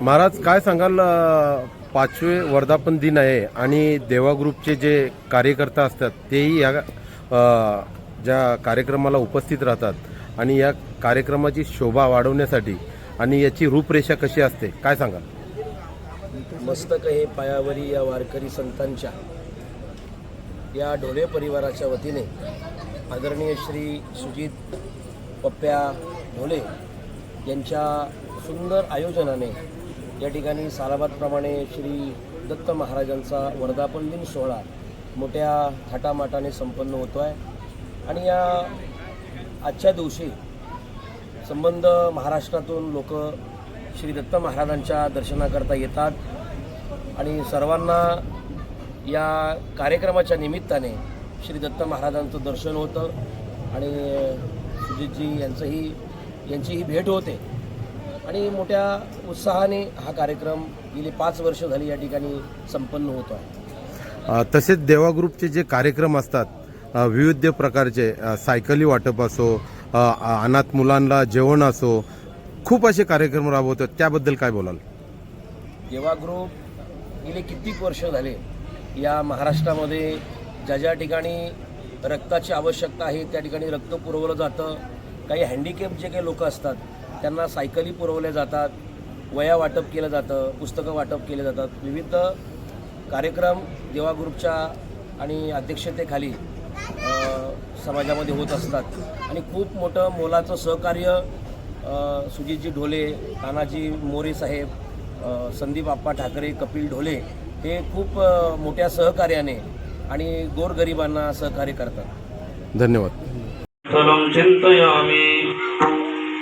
महाराज काय सांगाल पाचवे वर्धापन दिन आहे आणि देवा ग्रुपचे जे कार्यकर्ता असतात तेही या ज्या कार्यक्रमाला उपस्थित राहतात आणि या कार्यक्रमाची शोभा वाढवण्यासाठी आणि याची रूपरेषा कशी असते काय सांगाल? मस्तक हे पायावरी या वारकरी संतांच्या. या ढोले परिवाराच्या वतीने आदरणीय श्री सुजित पप्प्या ढोले यांच्या सुंदर आयोजनाने या ठिकाणी सालाबादप्रमाणे श्री दत्त महाराजांचा वर्धापन दिन सोहळा मोठ्या थाटामाटाने संपन्न होतो आहे आणि या आजच्या दिवशी संबंध महाराष्ट्रातून लोक श्री दत्त महाराजांच्या दर्शनाकरता येतात. आणि सर्वांना या कार्यक्रमाच्या निमित्ताने श्री दत्त महाराजांचं दर्शन होतं. आणि सुजितजी यांचंही यांचीही भेट होते. आणि मोठ्या उत्साहाने हा कार्यक्रम गेली पाच वर्ष झाली या ठिकाणी संपन्न होतो आहे. तसेच देवा ग्रुपचे जे कार्यक्रम असतात विविध प्रकारचे सायकली वाटप असो अनाथ मुलांना जेवण असो खूप असे कार्यक्रम राबवतात त्याबद्दल काय बोलाल? देवा ग्रुप गेले कित्येक वर्ष झाले या महाराष्ट्रामध्ये ज्या ज्या ठिकाणी रक्ताची आवश्यकता आहे त्या ठिकाणी रक्त पुरवलं जातं. काही हँडिकॅप जे काही लोक असतात त्यांना सायकली पुरवल्या जातात वया वाटप केलं जातं पुस्तकं वाटप केले जातात. विविध कार्यक्रम देवा ग्रुपच्या आणि अध्यक्षतेखाली समाजामध्ये होत असतात. आणि खूप मोठं मोलाचं सहकार्य सुजितजी ढोले तानाजी मोरे साहेब संदीप आप्पा ठाकरे कपिल ढोले हे खूप मोठ्या सहकार्याने आणि गोरगरिबांना सहकार्य करतात. धन्यवाद.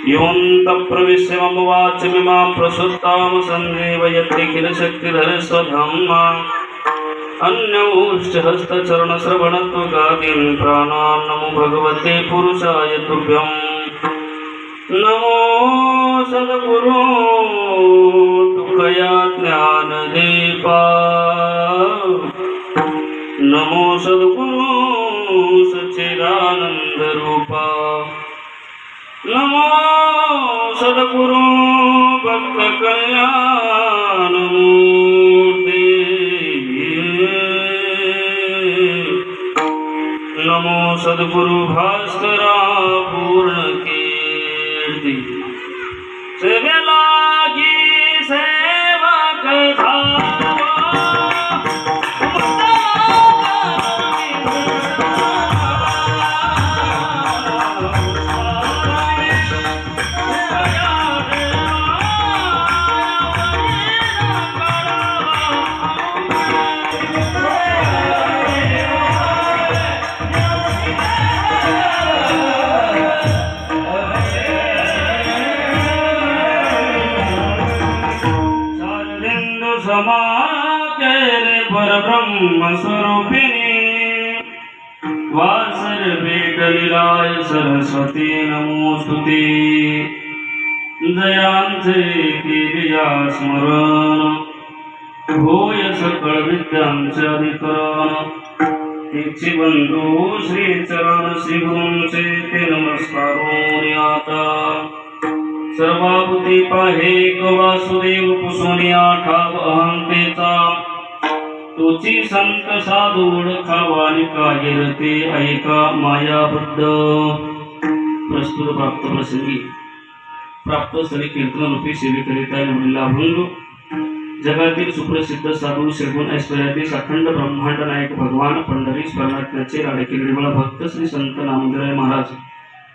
स्थलं चिन्तयामि योऽन्तप्रविश्य मम वाचमिमां प्रसुप्तां सन्देवयति किल शक्तिधर स्वधाम्मा अन्यौश्च हस्तचरणश्रवणत्वगादीन् प्राणान् नमो भगवते पुरुषाय तुभ्यम् नमो सद्गुरो तुकया ज्ञानदीपा नमो सद्गुरु सच्चिदानंद रूपा नमो सद्गुरु भक्त कल्याण मूर्ती नमो सद्गुरु भास्करा समाकेरे परब्रह्म स्वरूपिणी सरस्वती नमोस्तुते जयांचे केलिया स्मरण होय सकळ विद्यांचे अधिकरण तिची बंधू श्री चरण श्री गुरूंचे ते नमस्कारून आता सर्वाभूती पाहे वासुदेव पुसोनिया ठाव अहंतेचा तोची संत साधू ओळखावा आणि ते ऐका मायाबद्ध प्रस्तुत प्राप्त प्रसंगी प्राप्त स्थळी कीर्तन रूपी सेवेकरिता निवडला अभंग जगातील सुप्रसिद्ध साधू श्रीगुण ऐश्वर्यातील अखंड ब्रह्मांड नायक भगवान पंढरी स्मरणात्म्याचे लाडके निर्मळ भक्त श्री संत नामदेवराय महाराज.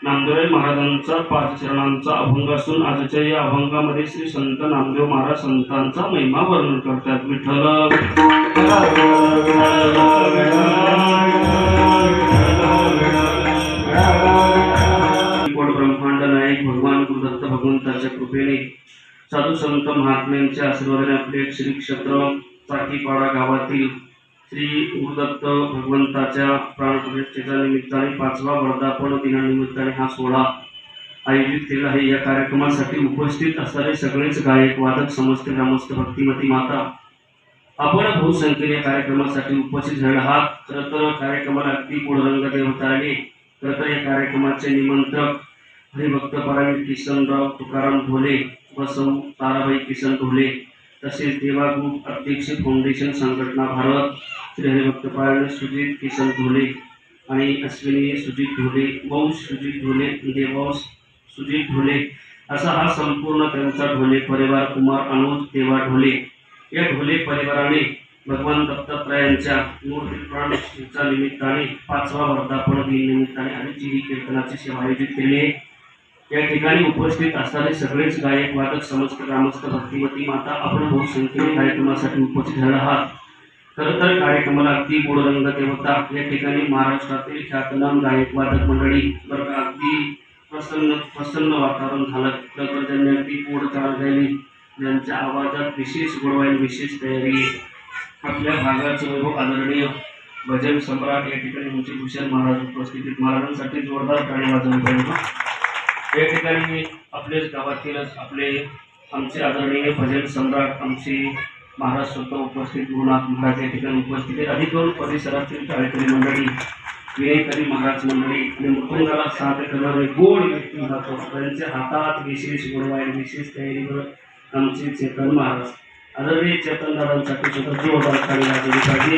नामदेवराय महाराजांचा पाच चरणांचा अभंग असून आजच्या या अभंगामध्ये श्री संत नामदेव महाराज संतांचा महिमा वर्णन करतात. विठ्ठल ब्रह्मांड नायक भगवान गुरुदत्त भगवंताच्या कृपेने साधू संत महात्म्यांच्या आशीर्वादाने आपले श्री क्षेत्र चाकीपाडा गावातील श्री गुरुदत्त भगवंताच्या प्राणप्रतिष्ठेच्या निमित्ताने पाचवा वर्धापन दिनानिमित्ताने हा सोहळा आयोजित केला आहे. या कार्यक्रमासाठी उपस्थित असणारे सगळेच गायक वादक समस्त ग्रामस्थ भक्तिमती माता आपण बहुसंख्येने या कार्यक्रमासाठी उपस्थित झाले आहात. खरं तर कार्यक्रमाला अगदी पूर्ण रंग देवता आले. खरं तर या कार्यक्रमाचे निमंत्रक हरिभक्त परायण किशनराव तुकाराम ढोले व सौ ताराबाई किशन ढोले. तसेच देवा ग्रुप अध्यक्ष फाउंडेशन संघटना भारत श्री हरिभक्त परायण सुजित किसन ढोले आणि अश्विनी सुजित ढोले वंश सुजित ढोले देवंश सुजित ढोले असा हा संपूर्ण त्यांचा ढोले परिवार कुमार अनुज देवा ढोले. या ढोले परिवाराने भगवान दत्तात्रयांच्या मूर्ती प्राणच्या निमित्ताने पाचवा वर्धापन दिन निमित्ताने आणि ही कीर्तनाची सेवा आयोजित केली आहे. या ठिकाणी उपस्थित असणारे सगळेच गायक वादक समस्त ग्रामस्थ भक्तिमती माता आपण बहुसंख्येने कार्यक्रमासाठी उपस्थित झाला आहात. खरं तर कार्यक्रमाला अगदी गोड रंग देवता या ठिकाणी महाराष्ट्रातील ख्यातनाम गायक वादक मंडळी बरं अगदी प्रसन्न प्रसन्न वातावरण झालं. खरं तर त्यांनी अगदी गोड चाल झाली. ज्यांच्या आवाजात विशेष गोडवाईल विशेष तयारी. आपल्या भागाचं वैभव आदरणीय भजन सम्राट या ठिकाणी मुंशी भूषण महाराज उपस्थित महाराजांसाठी जोरदार गाणी वाजवली पाहिजे या ठिकाणी आपलेच गावातीलच आपले आमचे आदरणीय भजन सम्राट आमचे महाराज स्वतः उपस्थित गुरुनाथ महाराज या ठिकाणी उपस्थित आहेत. अधिकरून परिसरातील टाळेकरी मंडळी विनयकरी महाराज मंडळी आणि मुकुंदाला साथ करणारे गोड व्यक्ती जातो त्यांच्या हातात विशेष गोडवाईल विशेष तयारीवर आमचे चेतन महाराज. आदरणीय चेतन दादांसाठी सुद्धा जोरदार कार्य पाहिजे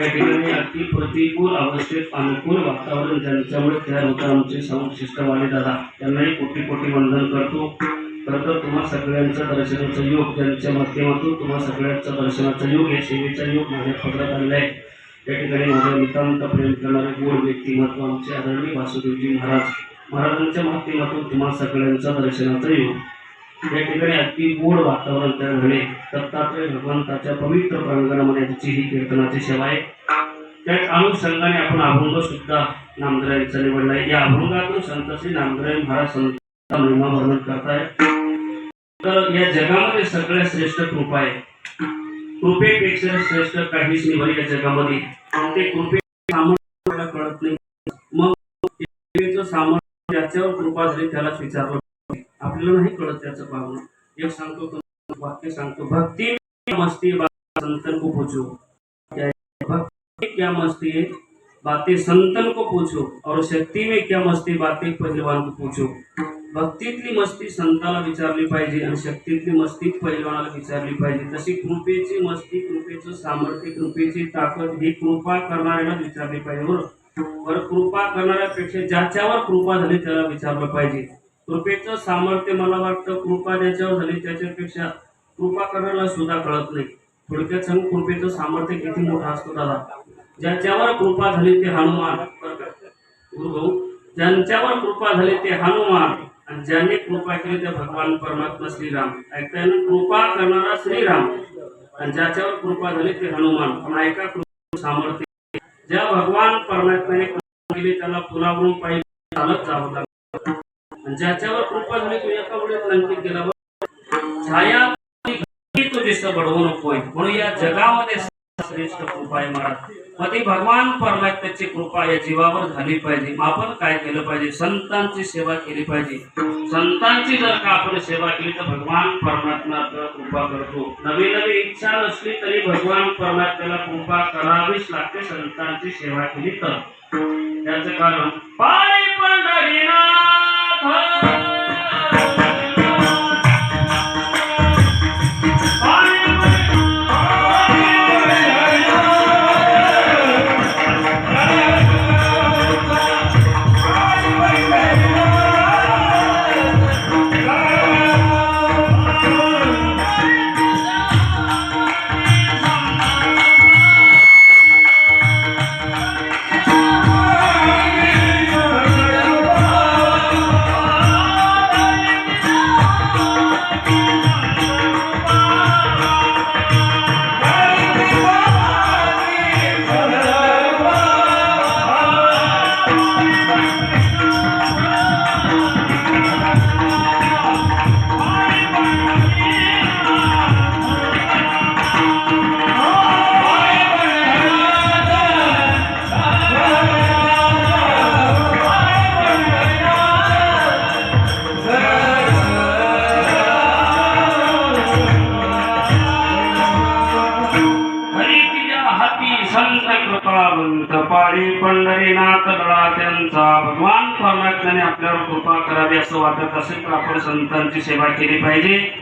या ठिकाणी अति प्रतिकूल अवस्थेत अनुकूल वातावरण ज्यांच्यामुळे तयार होतं आमचे साऊंड सिस्टमवाले दादा. त्यांनाही कोटी कोटी वंदन करतो. खरं तर तुम्हा सगळ्यांचा दर्शनाचा योग ज्यांच्या माध्यमातून तुम्हा सगळ्यांचा दर्शनाचा योग या सेवेचा योग माझ्या पदरात आलेला आहे या ठिकाणी माझ्या नितांत प्रेम करणारे गोड व्यक्तिमत्व आमचे आदरणीय वासुदेवजी महाराज. महाराजांच्या माध्यमातून तुम्हा सगळ्यांचा दर्शनाचा योग. या ठिकाणी अगदी गोड वातावरण तयार झाले दत्तात्रय भगवंताच्या पवित्र प्रांगणामध्ये त्याची ही कीर्तनाची सेवा आहे. त्या अनुषंगाने आपण अभंग सुद्धा नामदरायांचा निवडला आहे. या अभंगातून संत श्री नामदराय महाराज संत महिमा वर्णन करताय. तर या जगामध्ये सगळ्यात श्रेष्ठ कृपा आहे. कृपेपेक्षा श्रेष्ठ काहीच नाही या जगामध्ये. ते कृपे सामर्थ्य कळत नाही. मग सामर्थ्य ज्याच्यावर कृपा झाली त्यालाच विचारलं आपल्याला नाही कळत त्याचं भावना एक सांगतो वाक्य सांगतो. भक्ती मस्ती बात संतन को पूछो क्या भक्ति क्या मस्ती है बातें संतन को पूछो और शक्ती में क्या मस्ती बातें पहलवान को पूछो भक्तीतली मस्ती संताला विचारली पाहिजे आणि शक्तीतली मस्ती पहिलवानाला विचारली पाहिजे. तशी कृपेची मस्ती कृपेचं सामर्थ्य कृपेची ताकद ही कृपा करणाऱ्याला विचारली पाहिजे बरोबर? बरं कृपा करणाऱ्यापेक्षा ज्याच्यावर कृपा झाली त्याला विचारलं पाहिजे. कृपेचं सामर्थ्य मला वाटतं कृपा ज्याच्यावर झाली त्याच्यापेक्षा कृपा करण्याला सुद्धा कळत नाही. थोडक्यात सांगू कृपेचं सामर्थ्य किती मोठं असतं दादा. ज्याच्यावर कृपा झाली ते हनुमान. गुरुभाऊ ज्यांच्यावर कृपा झाली ते हनुमान. आणि ज्यांनी कृपा केली ते भगवान परमात्मा श्रीराम. ऐकता कृपा करणारा श्रीराम. आणि ज्याच्यावर कृपा झाली ते हनुमान. पण ऐका कृपा सामर्थ्य. ज्या भगवान परमात्म्याने केली त्याला पुलावरून पाहिजे चालत जावं ज्याच्यावर कृपा झाली तो एका वेळेत लंकित गेला छाया तुझी बडवू नकोय म्हणून या जगामध्ये श्रेष्ठ कृपा आहे महाराज. मग ती भगवान परमात्म्याची कृपा या जीवावर झाली पाहिजे. आपण काय केलं पाहिजे? संतांची सेवा केली पाहिजे. संतांची जर का आपण सेवा केली तर भगवान परमात्मा कृपा करतो. नवी नवी इच्छा नसली तरी भगवान परमात्म्याला कृपा करावीच लागते संतांची सेवा केली तर. त्याचं कारण पाणी वाटत असेल तर आपण संतांची सेवा केली पाहिजे.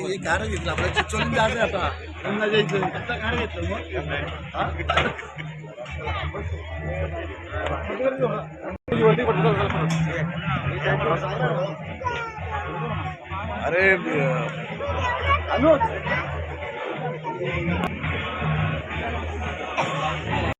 हे कार घेतलं आपल्याला चलून जायचं आता त्यांना जायचं आता घेतलं मग हा? अरे अनुज